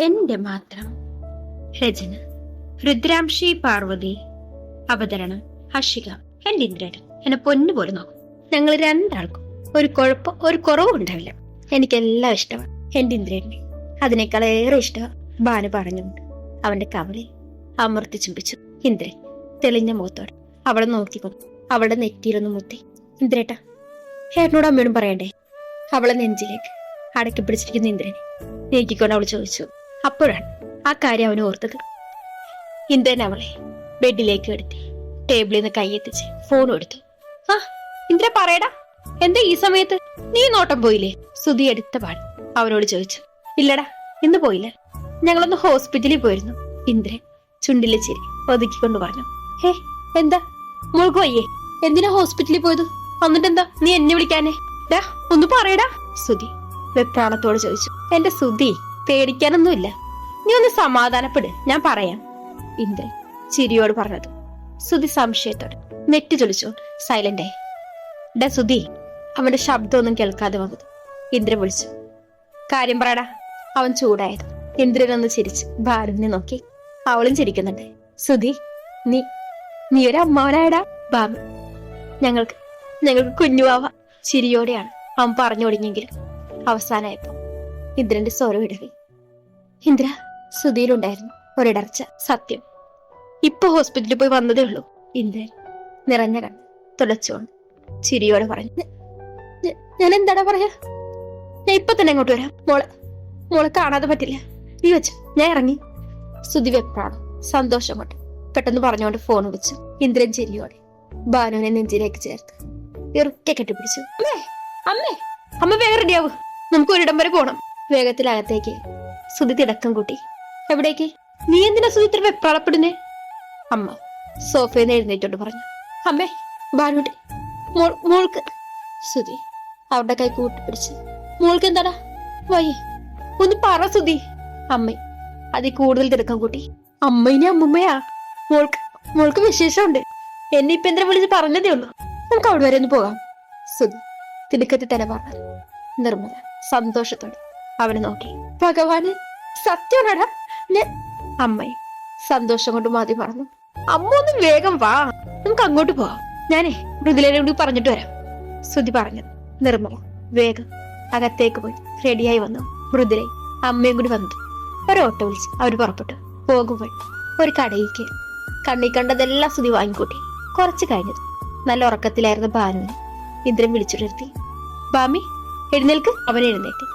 എന്റെ മാത്രം. രചന. രുദ്രാംശി പാർവതി. അവതരണം ഹർഷിക എന്റെ ഇന്ദ്രേട്ടൻ എന്നെ പൊന്നു പോലെ നോക്കും. ഞങ്ങൾ രണ്ടാൾക്കും ഒരു കുഴപ്പം ഒരു കുറവും ഉണ്ടാവില്ല. എനിക്കെല്ലാം ഇഷ്ടമാണ് എന്റെ ഇന്ദ്രേട്ടനെ അതിനേക്കാൾ ഏറെ ഇഷ്ടമാണ് ഭാനു പറഞ്ഞുകൊണ്ട് അവന്റെ കവളിൽ അമർത്തി ചുംബിച്ചു. ഇന്ദ്രൻ തെളിഞ്ഞ മുഖത്തോടെ അവളെ നോക്കിക്കൊണ്ട് അവളുടെ നെറ്റിയിലൊന്ന് മുത്തി ഇന്ദ്രേട്ട ഏട്ടനോട് അമ്മയോടും പറയണ്ടേ? അവളെ നെഞ്ചിലേക്ക് അടക്കി പിടിച്ചിരിക്കുന്ന ഇന്ദ്രനെ. നീക്കിക്കൊണ്ട് അവൾ ചോദിച്ചു. അപ്പോഴാണ് ആ കാര്യം അവന് ഓർത്തത്. ഇന്ദ്രൻ അവളെ ബെഡിലേക്ക് എടുത്ത് ടേബിളിൽ നിന്ന് കൈയെത്തിച്ച് ഫോൺ എടുത്തു ആ ഇന്ദ്ര പറയടാ എന്താ ഈ സമയത്ത്? നീ നോട്ടം പോയില്ലേ? സുധി എടുത്ത പാട് അവനോട് ചോദിച്ചു. ഇല്ലടാ ഇന്ന് പോയില്ല. ഞങ്ങളൊന്ന് ഹോസ്പിറ്റലിൽ പോയിരുന്നു. ഇന്ദ്രൻ ചുണ്ടിലെ ചിരി ഒതുക്കിക്കൊണ്ട് പറഞ്ഞു. ഹേ എന്താ? മുഴുകു വയ്യേ എന്തിനാ ഹോസ്പിറ്റലിൽ പോയത്? എന്നിട്ടെന്താ നീ എന്നെ വിളിക്കാനേ? ഡാ ഒന്ന് പറയടാ. സുധി വെപ്രാളത്തോട് ചോദിച്ചു. എന്റെ സുധി പേടിക്കാനൊന്നുമില്ല. നീ ഒന്ന് സമാധാനപ്പെട് ഞാൻ പറയാം. ഇന്ദ്രൻ ചിരിയോട് പറഞ്ഞത്. സുധി സംശയത്തോടെ നെറ്റ് ചൊളിച്ചു സൈലന്റ് ആയി ഡാ സുധി അവന്റെ ശബ്ദമൊന്നും കേൾക്കാതെ വന്നത്. ഇന്ദ്രൻ വിളിച്ചു. കാര്യം പറയടാ അവൻ ചൂടായത്. ഇന്ദ്രനൊന്ന് ചിരിച്ച് ഭാരതിനെ നോക്കി. അവളും ചിരിക്കുന്നുണ്ട്. സുധി നീ നീ ഒരു അമ്മാവനായടാ ബാബു. ഞങ്ങൾക്ക് ഞങ്ങൾക്ക് കുഞ്ഞുവാവ ചിരിയോടെയാണ് അവൻ പറഞ്ഞു തുടങ്ങിയെങ്കിലും അവസാനമായപ്പോ ഇന്ദ്രന്റെ സ്വരം ഇടറി ഇന്ദ്ര സുധിയിലുണ്ടായിരുന്നു ഒരിടർച്ച സത്യം. ഇപ്പൊ ഹോസ്പിറ്റലിൽ പോയി വന്നതേ ഉള്ളൂ. ഇന്ദ്ര നിറഞ്ഞ കണ്ണ് തുളച്ചുകൊണ്ട് ചിരിയോടെ പറഞ്ഞു. "ഞ- ഞ- ഞാൻ എന്താടാ പറയാ? ഞാൻ ഇപ്പൊ തന്നെ അങ്ങോട്ട് വരാം. മോളെ മോളെ കാണാതെ പറ്റില്ല. നീ വെച്ചു ഞാൻ ഇറങ്ങി. സുധി വെപ്പാണ് സന്തോഷം കൊണ്ട് പെട്ടെന്ന് പറഞ്ഞുകൊണ്ട് ഫോൺ വെച്ചു ഇന്ദ്രൻ ചിരിയോടെ ബാനുവിനെ നെഞ്ചിലേക്ക് ചേർത്ത് ഇറുക്കെ കെട്ടിപ്പിടിച്ചു. അമ്മേ അമ്മ വേഗം റെഡിയാവും നമുക്ക് ഒരിടം വരെ പോണം. വേഗത്തിൽ അകത്തേക്ക് സുധി തിടക്കം കൂട്ടി. എവിടേക്ക്? നീ എന്തിനാ സുധി ഇത്ര വെപ്രാളപ്പെടുന്നേ? അമ്മ സോഫയിൽ നിന്ന് എഴുന്നേറ്റോണ്ട് പറഞ്ഞു. അമ്മേ ബാനുട്ടി മോൾ മോൾക്ക്. സുധി അവരുടെ കൈ കൂട്ടിപ്പിടിച്ച് മോൾക്ക് എന്താടാ? വയ്യേ ഒന്ന് പറ സുധി. അമ്മ അതിൽ കൂടുതൽ തിരക്കം കൂട്ടി. അമ്മയിനെ അമ്മുമ്മയാ. മോൾക്ക് മോൾക്ക് വിശേഷമുണ്ട്. എന്നെ ഇപ്പൊ എന്തിനാ വിളിച്ച് പറഞ്ഞതേ ഉള്ളൂ. നമുക്ക് അവിടെ വരെ ഒന്ന് പോകാം. സുധി തിടുക്കത്തിൽ തന്നെ പറഞ്ഞു നിർമ്മല സന്തോഷത്തോടെ അവനെ നോക്കി. ഭഗവാന് സത്യമാണടാ അമ്മയെ സന്തോഷം കൊണ്ട് മാതി പറഞ്ഞു അമ്മ ഒന്ന് വേഗം വാ. നമുക്ക് അങ്ങോട്ട് പോവാം. ഞാനേ മൃദുലേനെ കൂടി പറഞ്ഞിട്ട് വരാം. ശ്രുതി പറഞ്ഞത്. നിർമ്മല വേഗം അകത്തേക്ക് പോയി. റെഡിയായി വന്നു. മൃദുലെ അമ്മയും കൂടി വന്നു. ഒരു ഓട്ടോ വിളിച്ച് അവർ പുറപ്പെട്ടു. പോകുമ്പോൾ ഒരു കടയിലേക്ക് കണ്ണി കണ്ടതെല്ലാം ശ്രുതി വാങ്ങിക്കൂട്ടി. കുറച്ച് കഴിഞ്ഞത് നല്ല ഉറക്കത്തിലായിരുന്ന ബാനുവിനെ ഇന്ദ്രൻ വിളിച്ചുണർത്തി ബാമി എഴുന്നേൽക്ക്. അവൻ എഴുന്നേറ്റ്.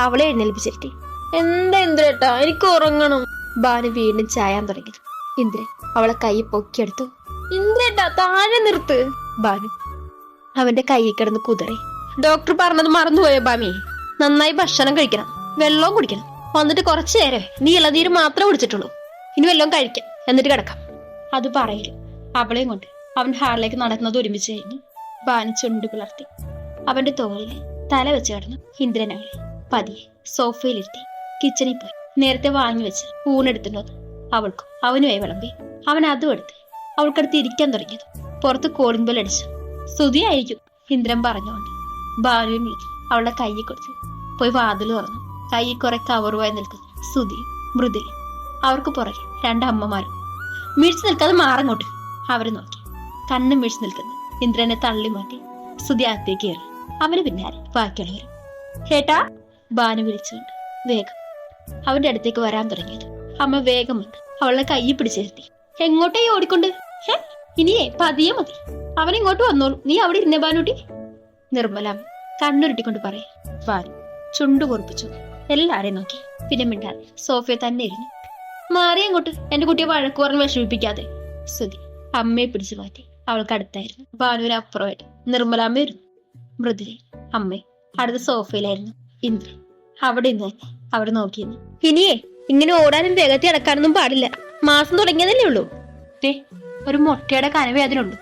അവളെ എഴുന്നേൽപ്പിച്ചിരുത്തി. എന്താ ഇന്ദ്രേട്ടാ? എനിക്ക് ഉറങ്ങണം. ബാനു വീണ്ടും ചായാൻ തുടങ്ങി. ഇന്ദ്രൻ അവളെ കൈ പൊക്കിയെടുത്തു. ഇന്ദ്രേട്ടാ താഴെ നിർത്ത്. ബാനു അവന്റെ കൈ കിടന്ന് കുതിറി. ഡോക്ടർ പറഞ്ഞത് മറന്നുപോയോ ബാമി നന്നായി ഭക്ഷണം കഴിക്കണം. വെള്ളവും കുടിക്കണം. വന്നിട്ട് കുറച്ചു നേരം നീ ഇളനീര് മാത്രമേ കുടിച്ചിട്ടുള്ളൂ. ഇനി വല്ലതും കഴിക്കാം. എന്നിട്ട് കിടക്കാം. അത് പറയില്ല അവളെയും കൊണ്ട് അവൻ ഹാളിലേക്ക് നടക്കുന്നത് ഒരുമിച്ച് കഴിഞ്ഞു ബാനു ചുണ്ട് പിളർത്തി അവന്റെ തോളിൽ തല വെച്ച് കിടന്നു ഇന്ദ്രനവളെ പതിയെ സോഫയിലിരുത്തി. കിച്ചണിൽ പോയി. നേരത്തെ വാങ്ങി വെച്ച് ഊണെടുത്തിട്ട് അവൾക്കും അവനുമായി വിളമ്പി. അവൻ അതും എടുത്ത് അവൾക്കടുത്ത് ഇരിക്കാൻ തുടങ്ങിയത്. പുറത്ത് കോളിംഗ് ബെൽ അടിച്ചു. സ്തുതിയായിരിക്കും ഇന്ദ്രൻ പറഞ്ഞുകൊണ്ട് ഭാര്യയും വിളിച്ചു. അവളുടെ കൈയിൽ കൊടുത്തു. പോയി വാതിൽ തുറന്നു. കൈയിൽ കുറെ കവറുമായി നിൽക്കുന്നു. സ്തുതി മൃദുൽ അവർക്ക് പുറകെ രണ്ടമ്മമാരും മിഴിച്ചു നിൽക്കാതെ മാറങ്ങോട്ട് അവരെ നോക്കി. കണ്ണും മിഴിച്ചു നിൽക്കുന്നു. ഇന്ദ്രനെ തള്ളി മാറ്റി സ്തുതി അകത്തേക്ക് കയറി. അവന് പിന്നാലെ ബാക്കിയുള്ളവരും ഹേട്ടാ ബാനു വിളിച്ചുകൊണ്ട്. വേഗം. അവന്റെ അടുത്തേക്ക് വരാൻ തുടങ്ങിയത്. അമ്മ വേഗം വന്ന് അവളെ കൈ പിടിച്ചിരുത്തി. എങ്ങോട്ടേ ഓടിക്കൊണ്ട്? ഹേ ഇനിയേ പതിയെ മതി. അവൻ ഇങ്ങോട്ട് വന്നോളൂ. നീ അവിടെ ഇരുന്നേ ബാനുട്ടി. നിർമ്മല കണ്ണുരുട്ടിക്കൊണ്ട് പറയും. ബാനു ചുണ്ടു കുറിപ്പിച്ചു എല്ലാരെയും നോക്കി. പിന്നെ മിണ്ടാതെ സോഫയെ തന്നെ ഇരുന്നു. മാറി അങ്ങോട്ട്. എന്റെ കുട്ടിയെ വഴക്ക് വിഷമിപ്പിക്കാതെ. സുതി അമ്മയെ പിടിച്ചു മാറ്റി അവൾക്ക് അടുത്തായിരുന്നു. ബാനുവിന് അപ്പുറമായിട്ട് നിർമ്മലാമ്മ ഇരുന്നു. മൃദുലെ അമ്മ അടുത്ത സോഫയിലായിരുന്നു ഇന്ദ്രൻ. അവിടെ ഇന്ന് തന്നെ. അവിടെ നോക്കിയിരുന്നു. ഇനിയേ ഇങ്ങനെ ഓടാനും വേഗത്തിൽ അടക്കാനൊന്നും പാടില്ല. മാസം തുടങ്ങിയതല്ലേ ഉള്ളൂ. ദേ ഒരു മുട്ടയുടെ കനവേദനുണ്ട്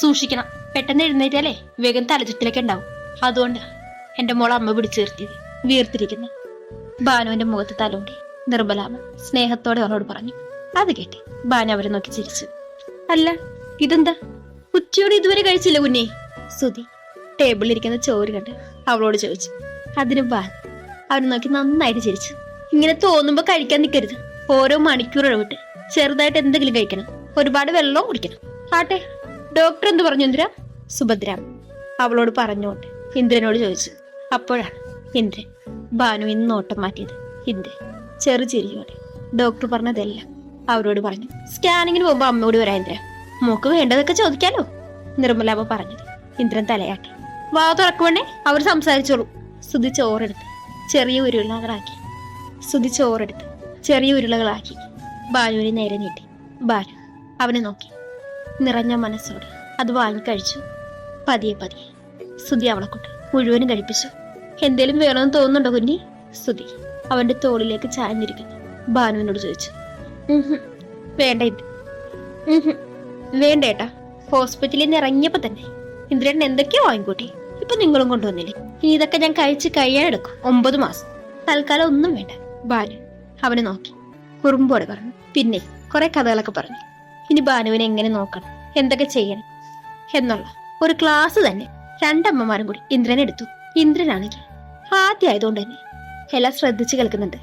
സൂക്ഷിക്കണം. പെട്ടെന്ന് എഴുന്നേറ്റാലേ വേഗം തലചുറ്റിലൊക്കെ ഉണ്ടാവും. അതുകൊണ്ട് എന്റെ മോളെ അമ്മ പിടിച്ചു നിർത്തിയത്. വീർത്തിരിക്കുന്നു. ബാനുവിന്റെ മുഖത്ത് തലോണ്ടി നിർമ്മലാമ്മ സ്നേഹത്തോടെ അവളോട് പറഞ്ഞു. അത് കേട്ടെ ബാനു അവരെ നോക്കി ചിരിച്ചു. അല്ല ഇതെന്താ? ഉച്ചയോടെ ഇതുവരെ കഴിച്ചില്ല കുഞ്ഞേ. സുധി ടേബിളിൽ ഇരിക്കുന്ന ചോറ് കണ്ട് അവളോട് ചോദിച്ചു. അതിന് ബാൻ അവനെ നോക്കി നന്നായിട്ട് ചിരിച്ചു. ഇങ്ങനെ തോന്നുമ്പോ കഴിക്കാൻ നിൽക്കരുത് ഓരോ മണിക്കൂർ ഇടവിട്ട് ചെറുതായിട്ട് എന്തെങ്കിലും കഴിക്കണം. ഒരുപാട് വെള്ളവും കുടിക്കണം. ആട്ടെ ഡോക്ടർ എന്ത് പറഞ്ഞു ഇന്ദ്ര? സുഭദ്ര അവളോട് പറഞ്ഞുകൊണ്ട് ഇന്ദ്രനോട് ചോദിച്ചു. അപ്പോഴാണ് ഇന്ദ്രൻ ഭാനു ഇന്ന് നോട്ടം മാറ്റിയത്. ഇന്ദ്രൻ ചെറു ചിരിയോടെ ഡോക്ടർ പറഞ്ഞതെല്ലാം അവരോട് പറഞ്ഞു. സ്കാനിങ്ങിന് പോകുമ്പോ അമ്മയോട് വരാം ഇന്ദ്ര. മോക്ക് വേണ്ടതൊക്കെ ചോദിക്കാലോ? നിർമ്മലാമ്മ പറഞ്ഞത് ഇന്ദ്രൻ തലയാട്ടി വാ തുറക്കുവണ്ണേ അവർ സംസാരിച്ചോളൂ. സ്തുതി ചോറെടുത്ത് ചെറിയ ഉരുളകളാക്കി. സുതി ചോറെടുത്ത് ചെറിയ ഉരുളകളാക്കി. ബാലുവിനെ നേരെ നീട്ടി. ബാലു അവനെ നോക്കി. നിറഞ്ഞ മനസ്സോട് അത് വാങ്ങിക്കഴിച്ചു. പതിയെ പതിയെ സുതി അവളെ കൊണ്ട് മുഴുവനും കഴിപ്പിച്ചു. എന്തേലും വേണമെന്ന് തോന്നുന്നുണ്ടോ കുഞ്ഞി? സുതി അവന്റെ തോളിലേക്ക് ചാഞ്ഞിരിക്കുന്നു. ബാനുവിനോട് ചോദിച്ചു. "ഉഹും, വേണ്ട ഇത്. വേണ്ട ഏട്ടാ. ഹോസ്പിറ്റലിൽ നിന്ന് ഇറങ്ങിയപ്പോ തന്നെ. ഇന്ദ്രേട്ടൻ എന്തൊക്കെയോ വാങ്ങിക്കൂട്ടി. ഇപ്പൊ നിങ്ങളും കൊണ്ടുവന്നില്ലേ? ഇനി ഇതൊക്കെ ഞാൻ കഴിച്ച് കഴിയാനെടുക്കും. ഒമ്പത് മാസം. തൽക്കാലം ഒന്നും വേണ്ട. ബാനു അവനെ നോക്കി. കുറുമ്പോടെ പറഞ്ഞു. പിന്നെ കുറെ കഥകളൊക്കെ പറഞ്ഞു. ഇനി ബാനുവിനെ എങ്ങനെ നോക്കണം? എന്തൊക്കെ ചെയ്യണം? എന്നുള്ള ഒരു ക്ലാസ് തന്നെ രണ്ടമ്മമാരും കൂടി ഇന്ദ്രൻ എടുത്തു. ഇന്ദ്രനാണെങ്കിൽ ആദ്യം ആയതുകൊണ്ട് തന്നെ എല്ലാം ശ്രദ്ധിച്ച് കേൾക്കുന്നുണ്ട്.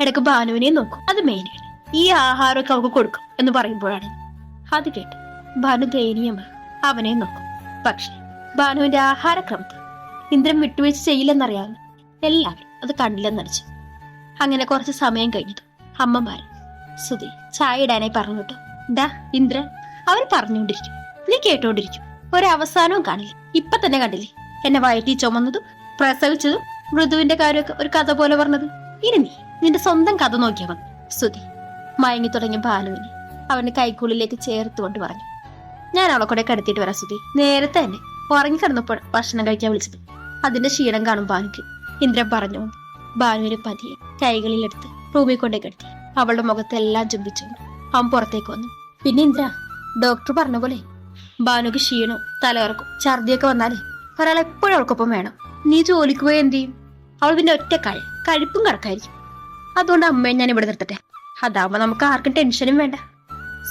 ഇടയ്ക്ക് ഭാനുവിനെയും നോക്കും. അത് മെയിനാണ് ഈ ആഹാരമൊക്കെ അവൾക്ക് കൊടുക്കും എന്ന് പറയുമ്പോഴാണ്. അത് കേട്ട് ബാനു ദയനീയമായി അവനെ നോക്കും. പക്ഷെ ഭാനുവിന്റെ ആഹാരക്രമത്തിൽ ഇന്ദ്രൻ വിട്ടുവീഴ്ച ചെയ്യില്ലെന്നറിയാവുന്ന എല്ലാവരും അത് കണ്ടില്ലെന്നടിച്ചു അങ്ങനെ കുറച്ച് സമയം കഴിഞ്ഞിട്ട് അമ്മമാർ സുധി ചായ ഇടാനായി പറഞ്ഞു കേട്ടോ. ഇന്ദ്രൻ അവർ പറഞ്ഞുകൊണ്ടിരിക്കും. നീ കേട്ടോണ്ടിരിക്കും. ഒരവസാനവും കാണില്ല. ഇപ്പൊ തന്നെ കണ്ടില്ലേ? എന്നെ വയറ്റി ചുമന്നതും പ്രസവിച്ചതും മൃദുവിന്റെ കാര്യമൊക്കെ ഒരു കഥ പോലെ പറഞ്ഞത്. ഇനി നീ നിന്റെ സ്വന്തം കഥ നോക്കിയാ മതി സുധി മയങ്ങി തുടങ്ങിയ ബാലുവിനെ അവന്റെ കൈക്കുള്ളിലേക്ക് ചേർത്തുകൊണ്ട് പറഞ്ഞു. ഞാൻ അവളെ കൂടെ കടത്തിയിട്ട് വരാം സുധി നേരത്തെ തന്നെ ഉറങ്ങി കിടന്നപ്പോൾ ഭക്ഷണം കഴിക്കാൻ വിളിച്ചത്. അതിന്റെ ക്ഷീണം കാണും ബാനുക്ക് ഇന്ദ്രൻ പറഞ്ഞു ബാനുവിനെ പതിയെ കൈകളിലെടുത്ത് റൂമിൽ കൊണ്ടേ കിടത്തി. അവളുടെ മുഖത്തെല്ലാം ചുംബിച്ചുകൊണ്ട് അവൻ പുറത്തേക്ക് വന്നു. പിന്നെ ഇന്ദ്ര ഡോക്ടർ പറഞ്ഞ പോലെ ബാനുക്ക് ക്ഷീണവും തലയിറക്കും ഛർദിയൊക്കെ വന്നാലേ ഒരാൾ എപ്പോഴും അവൾക്കൊപ്പം വേണം. നീ ജോലിക്ക് പോയി എന്ത് ചെയ്യും? അവൾ പിന്നെ ഒറ്റ കഴി കഴിപ്പും കണക്കായിരിക്കും അതുകൊണ്ട് അമ്മയെ ഞാൻ ഇവിടെ നിർത്തട്ടെ. അതാവുമ്പോ നമുക്ക് ആർക്കും ടെൻഷനും വേണ്ട.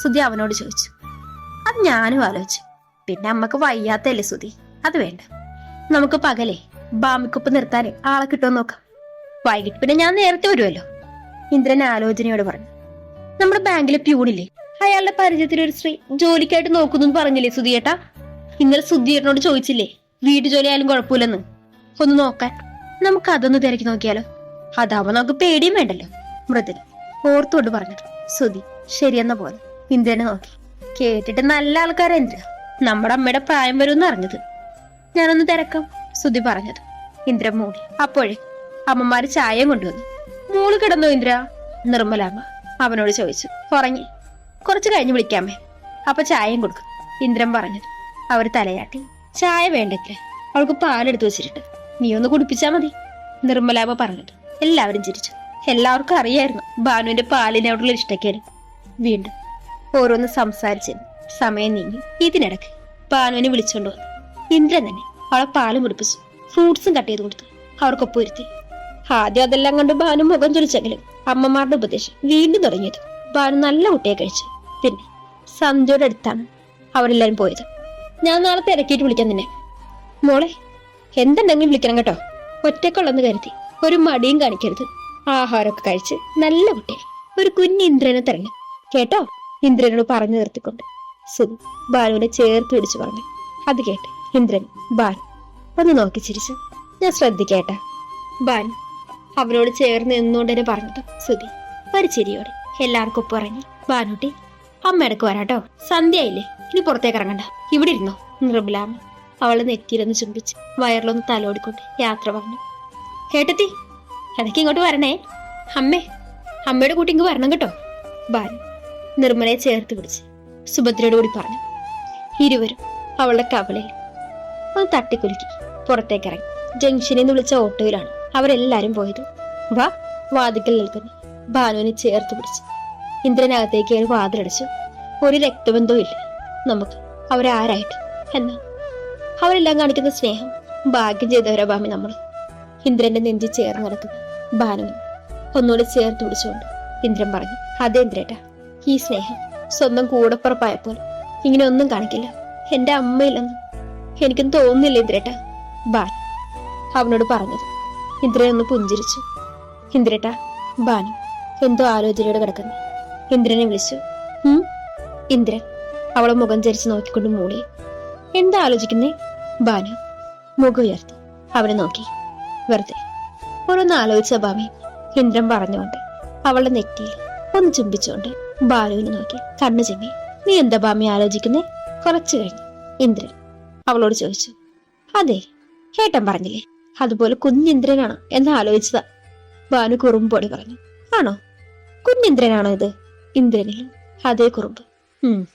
സുധി അവനോട് ചോദിച്ചു. അത് ഞാനും ആലോചിച്ചു. പിന്നെ അമ്മയ്ക്ക് വയ്യാത്തല്ലേ സുതി അത് വേണ്ട. നമുക്ക് പകലേ ബാമിക്കൊപ്പം നിർത്താനേ ആളെ കിട്ടുമെന്ന് നോക്കാം. വൈകിട്ട് പിന്നെ ഞാൻ നേരത്തെ വരുമല്ലോ. ഇന്ദ്രൻ ആലോചനയോട് പറഞ്ഞു. നമ്മുടെ ബാങ്കിലെ പ്യൂണില്ലേ അയാളുടെ പരിചയത്തിൽ ഒരു സ്ത്രീ ജോലിക്കായിട്ട് നോക്കുന്നു പറഞ്ഞില്ലേ സുധിയേട്ടാ ഇന്നലെ സുധീറിനോട് ചോദിച്ചില്ലേ വീട്ടു ജോലി ആയാലും കുഴപ്പമില്ലെന്ന്? ഒന്ന് നോക്കാൻ. നമുക്ക് അതൊന്ന് തിരക്കി നോക്കിയാലോ? അതാവുമ്പോ നമുക്ക് പേടിയും വേണ്ടല്ലോ. മൃദുല ഓർത്തുകൊണ്ട് പറഞ്ഞു സുധി ശരിയെന്ന പോലെ. ഇന്ദ്രനെ നോക്കി. കേട്ടിട്ട് നല്ല ആൾക്കാരാ നമ്മുടെ അമ്മയുടെ പ്രായം വരും അറിഞ്ഞത്. ഞാനൊന്ന് തിരക്കാം സുധി പറഞ്ഞത്. ഇന്ദ്ര മൂളി അപ്പോഴേ അമ്മമാര് ചായയും കൊണ്ടുവന്നു. മൂൾ കിടന്നു ഇന്ദ്ര? നിർമ്മലാമ്മ അവനോട് ചോദിച്ചു. ഉറങ്ങി. കുറച്ച് കഴിഞ്ഞ് വിളിക്കാമേ. അപ്പൊ ചായയും കൊടുക്കും. ഇന്ദ്രൻ പറഞ്ഞത്. അവർ തലയാട്ടി. ചായ വേണ്ടത്രേ. അവൾക്ക് പാലെടുത്ത് വെച്ചിട്ട് നീ ഒന്ന് കുടിപ്പിച്ചാ മതി. നിർമ്മലാമ്മ പറഞ്ഞത്. എല്ലാവരും ചിരിച്ചു. എല്ലാവർക്കും അറിയായിരുന്നു ഭാനുവിന്റെ പാലിനോടുള്ള ഇഷ്ടക്കേട്. വീണ്ടും ഓരോന്ന് സംസാരിച്ച് സമയം നീങ്ങി. ഇതിനിടയ്ക്ക് ഭാനുവിനെ വിളിച്ചുകൊണ്ട് വന്നു. ഇന്ദ്രൻ തന്നെ അവളെ പാലും കുടിപ്പിച്ചു ഫ്രൂട്ട്സും കട്ട് ചെയ്ത് കൊടുത്തു. അവർക്കൊപ്പം ഇരുത്തി. ആദ്യം അതെല്ലാം കണ്ട് ഭാനു മുഖം ചൊലിച്ചെങ്കിലും അമ്മമാരുടെ ഉപദേശം വീണ്ടും തുടങ്ങിയത് ഭാനു നല്ല കുട്ടിയെ കഴിച്ചു. പിന്നെ സന്ധ്യയുടെ അടുത്താണ് അവരെല്ലാരും പോയത്. ഞാൻ നാളെ തിരക്കിയിട്ട് വിളിക്കാം നിന്നെ. മോളെ എന്തുണ്ടെങ്കിലും വിളിക്കണം കേട്ടോ. ഒറ്റക്കുള്ളെന്ന് കരുതി ഒരു മടിയും കാണിക്കരുത്. ആഹാരമൊക്കെ കഴിച്ച് നല്ല കുട്ടിയെ ഒരു കുഞ്ഞ് ഇന്ദ്രനെ തിരഞ്ഞു. കേട്ടോ? ഇന്ദ്രനോട് പറഞ്ഞു നിർത്തിക്കൊണ്ട്. സുധു ബാലുവിനെ ചേർത്ത് പിടിച്ചു പറഞ്ഞു. അത് കേട്ട് ഇന്ദ്രൻ ബാൽ ഒന്ന് നോക്കി ചിരിച്ചു. ഞാൻ ശ്രദ്ധിക്കട്ടെ. ബാൽ അവനോട് ചേർന്ന് നിന്നുകൊണ്ട് തന്നെ പറഞ്ഞത് സുധി ഒരു ചിരിയോടെ എല്ലാവർക്കും ഒപ്പം ഇറങ്ങി. ബാനുട്ടി അമ്മ ഇടയ്ക്ക് വരാട്ടോ. സന്ധ്യയില്ലേ ഇനി പുറത്തേക്ക് ഇറങ്ങണ്ട. ഇവിടെ ഇരുന്നോ. നിർമ്മലാമ്മ അവളെ നെറ്റിയിലൊന്ന് ചുംബിച്ച് വയറിലൊന്ന് തലോടിക്കൊണ്ട് യാത്ര പറഞ്ഞു. കേട്ടത്തി ഇടയ്ക്ക് ഇങ്ങോട്ട് വരണേ. അമ്മേ അമ്മയുടെ കൂട്ടി ഇങ്ങ് വരണം കേട്ടോ. ബാൽ നിർമ്മലയെ ചേർത്ത് പിടിച്ച് സുഭദ്രയോട് കൂടി പറഞ്ഞു. ഇരുവരും അവളുടെ കവളയിൽ ഒന്ന് തട്ടിക്കുലുക്കി പുറത്തേക്ക് ഇറങ്ങി ജംഗ്ഷനിൽ നിന്ന് വിളിച്ച ഓട്ടോയിലാണ് അവരെല്ലാരും പോയത്. വാ വാതിക്കൽ നിൽക്കുന്നു. ഭാനുവിനെ ചേർത്ത് പിടിച്ചു ഇന്ദ്രനകത്തേക്ക് കയറി വാതിലടച്ചു. ഒരു രക്തബന്ധവും ഇല്ല. നമുക്ക് അവരാരായിട്ട് എന്നാ? അവരെല്ലാം കാണിക്കുന്ന സ്നേഹം ഭാഗ്യം ചെയ്തവരാ ഭാമി നമ്മൾ ഇന്ദ്രന്റെ നെഞ്ചി ചേർന്ന് കിടക്കുന്നു ഭാനുവിന് ഒന്നുകൂടി ചേർത്ത് പിടിച്ചുകൊണ്ട് ഇന്ദ്രൻ പറഞ്ഞു അതെ ഇന്ദ്രേട്ടാ ഈ സ്നേഹം സ്വന്തം കൂടപ്പുറപ്പായപ്പോൾ ഇങ്ങനെ ഒന്നും കാണിക്കില്ല. എന്റെ അമ്മയില്ലെന്ന് എനിക്കും തോന്നുന്നില്ല ഇന്ദ്രേട്ട. ബാൻ അവനോട് പറഞ്ഞത്. ഇന്ദ്രൻ ഒന്ന് പുഞ്ചിരിച്ചു. ഇന്ദ്രേട്ട ബാനു എന്തോ ആലോചനയോടെ കിടക്കുന്നു. ഇന്ദ്രനെ വിളിച്ചു. ഇന്ദ്രൻ അവളെ മുഖം ചരിച്ച് നോക്കിക്കൊണ്ട് മൂളി. എന്താ ആലോചിക്കുന്നേ? ബാനു മുഖം ഉയർത്തി. അവനെ നോക്കി. വെറുതെ. ഓരോന്ന് ആലോചിച്ച ഭാമി ഇന്ദ്രൻ പറഞ്ഞുകൊണ്ട് അവളുടെ നെറ്റിയിൽ ഒന്ന് ചുംബിച്ചുകൊണ്ട് ബാലുവിനെ നോക്കി. കണ്ണു ചെമ്മി നീ എന്താ ബാമി ആലോചിക്കുന്നേ? കുറച്ചു കഴിഞ്ഞു. ഇന്ദ്രൻ? അവളോട് ചോദിച്ചു. അതെ ഏട്ടൻ പറഞ്ഞില്ലേ അതുപോലെ കുഞ്ഞിന്ദ്രനാണ്? എന്ന് ആലോചിച്ചതാ. ബാനു കുറുമ്പോടി പറഞ്ഞു. ആണോ? കുഞ്ഞിന്ദ്രനാണോ ഇത്? ഇന്ദ്രനിൽ അതേ കുറുമ്പ്. ഉം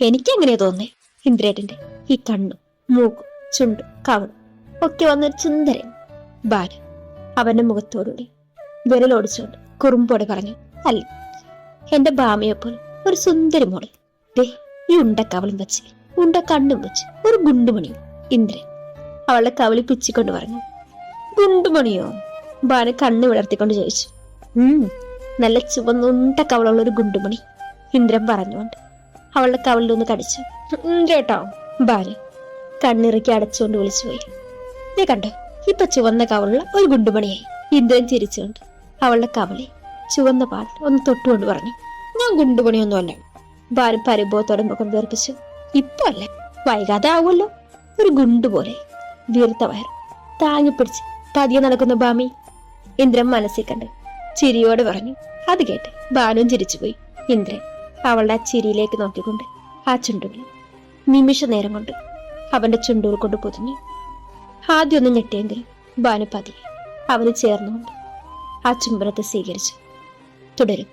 എനിക്കെങ്ങനെയാ തോന്നേ ഇന്ദ്രേട്ടന്റെ ഈ കണ്ണും മൂക്കും ചുണ്ടും കവളും ഒക്കെ വന്നൊരു സുന്ദരൻ. ബാലു അവന്റെ മുഖത്തോടുകൂടി വിരലോടിച്ചുകൊണ്ട് കുറുമ്പോടെ പറഞ്ഞു. അല്ല എന്റെ ഭാമയെപ്പോൾ ഒരു സുന്ദരി മോളെ. ദേ ഈ ഉണ്ട കവളും വെച്ച് ഉണ്ട കണ്ണും വെച്ച് ഒരു ഗുണ്ടുമണിയും ഇന്ദ്രൻ. അവളെ കവളി പിച്ചിക്കൊണ്ട് പറഞ്ഞു ഗുണ്ടുമണിയോ? ബാന കണ്ണു വിളർത്തിക്കൊണ്ട് ചോദിച്ചു നല്ല ചുവന്ന ഉണ്ട കവളുള്ള ഒരു ഗുണ്ടുമണി ഇന്ദ്രൻ പറഞ്ഞുകൊണ്ട് അവളുടെ കവളിലൊന്ന് കടിച്ചു "ഉം, കേട്ടോ ബാല കണ്ണിറക്കി അടച്ചുകൊണ്ട് വിളിച്ചുപോയി നീ കണ്ടോ ഇപ്പൊ ചുവന്ന കവളുള്ള ഒരു ഗുണ്ടുമണിയായി ഇന്ദ്രൻ ചിരിച്ചുകൊണ്ട് അവളുടെ കവളി ചുവന്ന പാൽ ഒന്ന് തൊട്ടുകൊണ്ട് പറഞ്ഞു. ഞാൻ ഗുണ്ടുമണിയൊന്നുമല്ല ഭാര്യ പരിഭവത്തോടെ മുഖം വീർപ്പിച്ചു. ഇപ്പൊ അല്ല? വൈകാതെ ആവുമല്ലോ ഒരു ഗുണ്ടു പോലെ. വീർത്ത വയർ. താങ്ങിപ്പിടിച്ച് പതിയെ നടക്കുന്ന ബാമി. ഇന്ദ്രൻ മനസ്സിൽ കണ്ട് ചിരിയോടെ പറഞ്ഞു. അത് കേട്ട് ബാനുവും ചിരിച്ചുപോയി. ഇന്ദ്രൻ അവളുടെ ആ ചിരിയിലേക്ക് നോക്കിക്കൊണ്ട് ആ ചുണ്ടുകൾ നിമിഷ നേരം കൊണ്ട് അവന്റെ ചുണ്ടുകൾ കൊണ്ട് പൊതിഞ്ഞു. ആദ്യമൊന്നും ഞെട്ടിയെങ്കിലും ബാനു പതിയെ അവന് ചേർന്നുകൊണ്ട് ആ ചുംബനത്തെ സ്വീകരിച്ചു. തുടരും